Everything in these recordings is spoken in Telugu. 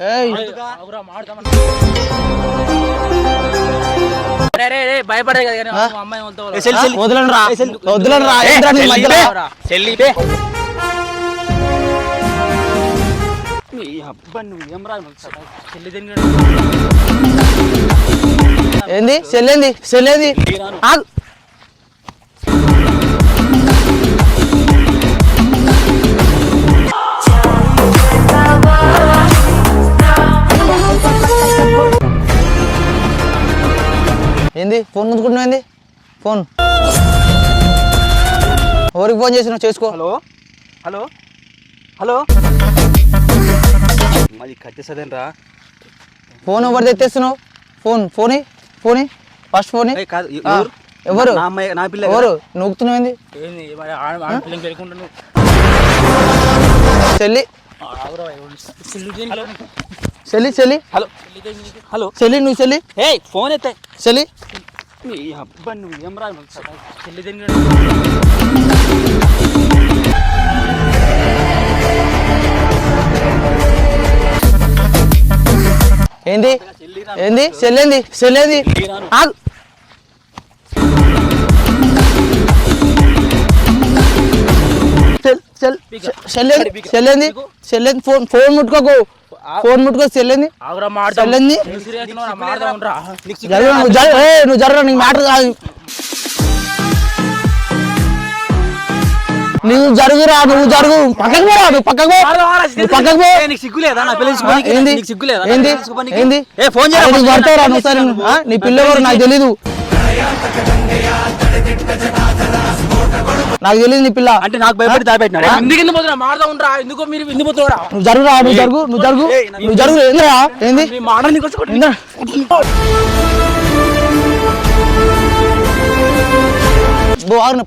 ఏయ్. అవురా, మాడతామన్నా. రే, రే, రే, భయపడదు కదా కానీ మా ఏంది? ఫోన్ ముందుకుంటున్నావు ఏంది? ఫోన్. ఎవరికి ఫోన్ చేసినావు? చేసుకో. హలో? హలో? హలో? మాది కట్టేసదేనరా ఫోన్ ఎవరు తెచ్చేస్తున్నావు phone phone phone first phone. కాదు ఎవరు? ఎవరు? నా అమ్మాయి నా పిల్ల ఎవరు? నూకుతున్నావు ఏంది? చెల్లి? చెల్లి చెల్లి చెల్లి. హలో? హలో? చెల్లి నువ్వు చెల్లి. ఏ ఫోన్ ఎత్తే. చెల్లి. నీ అబ్బా నువ్వు ఏం రా. చెల్లి తిరిగి ఏంది. ఏంది? చెల్లేంది? చెల్లేంది. ఆగు. చెల్- చెల్- చెల్లేంది? చెల్లేంది? చెల్లేంది? ఫోన్ ఫోన్ ముట్టుకోకు. ఫోన్ ముట్టుకో చెల్లేంది. నువ్వు జరుగు నువ్వు జరుగు ఏయ్, నువ్వు జరగ నీకు మాట కాదు. నువ్వు జరుగురా నువ్వు జరుగు. పక్కకు పోరా నువ్వు పక్కకు పో. నువ్వు పక్కకు పో? ఏంది? ఏంది? ఏంది? ఏ ఫోన్ చేయరా నువ్వు పడతావురా? నువ్వు సరే? నీ పిల్లవారు నాకు తెలీదు. నాకు తెలియదు నీ పిల్ల. అంటే నాకు భయపడి దాపెట్టినాడా. ఎందుకు ఎందుకు పోతున్నా మాడతా ఉండరా. ఎందుకో మీరు ఎందుకు పోతున్నా నువ్వు జరుగురా నువ్వు జరుగు నువ్వు జరుగు నువ్వు జరుగు. ఏందిరా? ఏంది? మాట నీకు వచ్చి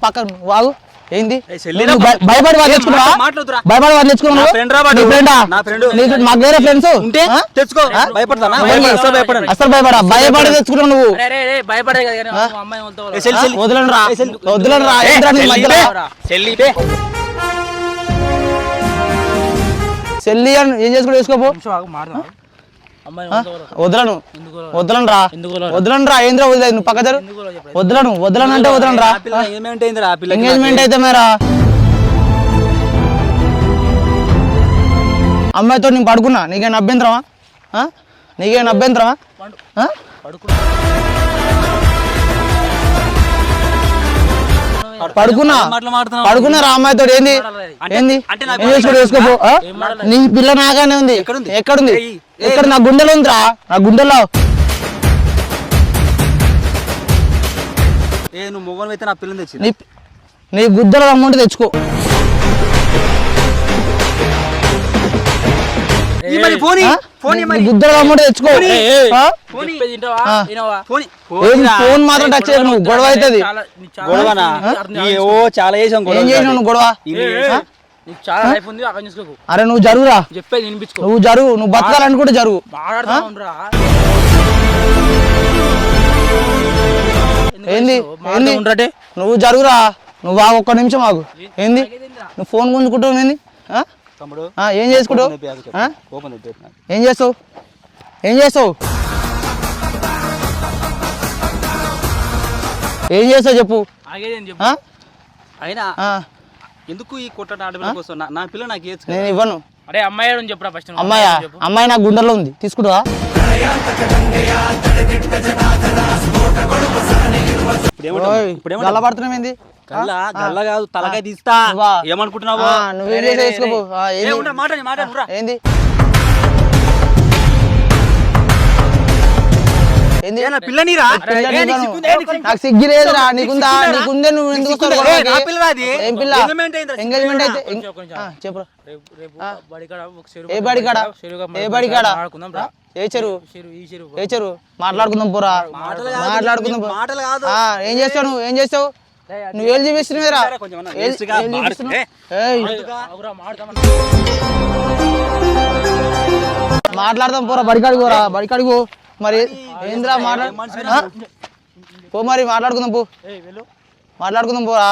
పక్కన ఏంది? భయపడి వాళ్ళు తెచ్చుకున్నావా. భయపడి వాళ్ళు తెచ్చుకున్నావు? మాకు వేరే ఫ్రెండ్స్ ఉంటే తెచ్చుకో. భయపడతానా? అసలు భయపడా భయపడి తెచ్చుకున్నావు నువ్వు. రే, చెల్లి, రా ఏ, చెల్లి. అని చేసుకుంటూ వేసుకోపో? వదలను. వదలను రా? వదలను రా ఏంద్రా వదిలేదు? నువ్వు పక్క జరు? వదలను వదలను అంటే వదలను రా ఎంగేజ్మెంట్ అయితే మేరా. అమ్మాయితో నేను పడుకున్నా. నీకేం అభ్యంతరమా? ఆ? నీకేం అభ్యంతరమా? పడుకున్నా. పడుకున్నా. పడుకున్నా రా అమ్మాయితో ఏంది? ఏంది? అంటే నా పిల్ల నాగానే ఉంది. ఎక్కడుంది? ఎక్కడ? నా గుండెలో ఉందిరా. నా గుండెలో. ఏ నువ్వు మొగన్ అయితే నా పిల్లని తెచ్చి నీ నీ గుద్దల అమౌంట్ తెచ్చుకో. ఫోన్ మాత్రం టచ్ గొడవ అవుతుంది. గొడవనా? ఓ చాలా చేసాం గొడవ చేసినావు గొడవ? అరే నువ్వు జరుగురా చెప్పేది వినిపించుకో. నువ్వు జరుగు నువ్వు బతకాలనుకుంటే జరుగు ఏంది? ఏంది? ఉండరంటే? నువ్వు జరుగురా నువ్వు ఒక్క నిమిషం ఆగు. ఏంది? నువ్వు ఫోన్ గుంజుకుంటావు ఏంది? ఆ? తమ్ముడు? ఏం చేసుకుంటావు? నాకు. ఏం చేస్తావు? ఏం చేస్తావు? ఏం చేస్తావు చెప్పు? అయినా ఎందుకు ఈ కొట్ట ఆడపిల్ల కోసం? నా- పిల్ల నాకు ఏచ్చు నేను ఇవ్వను. అరే అమ్మాయి అని చెప్పురా ఫస్ట్ అమ్మాయా? అమ్మాయి నా గుండెల్లో ఉంది. తీసుకుంటావా? ఓయ్, గల్లబడుతున్నావు ఏంది? గల్ల గల్ల కాదు తలకాయ తీస్తా? ఏమనుకుంటున్నావు? నువ్వేం? మాట మాట. ఏంది? నీకు సిగ్గు- లేదురా నీకుందా? నీకుందే నువ్వు ఎందుకు? ఏ, పిల్ల ఎంగేజ్మెంట్ అయితే ఏ ఏ ఏ చెరువు? ఏ చెరువు? మాట్లాడుకుందాం పోరా. మాటలు కాదు, మాట్లాడుకుందాం ఏం చేస్తావు నువ్వు? ఏం చేస్తావు? నువ్వు ఏం? చూపిస్తున్నావురా మాట్లాడదాం పోరా బడికాడికి పోరా బడికాడికి పో. మరి ఏంద్రా మాట్లాడు? పో మరి మాట్లాడుకుందాం పో. మాట్లాడుకుందాం పోరా.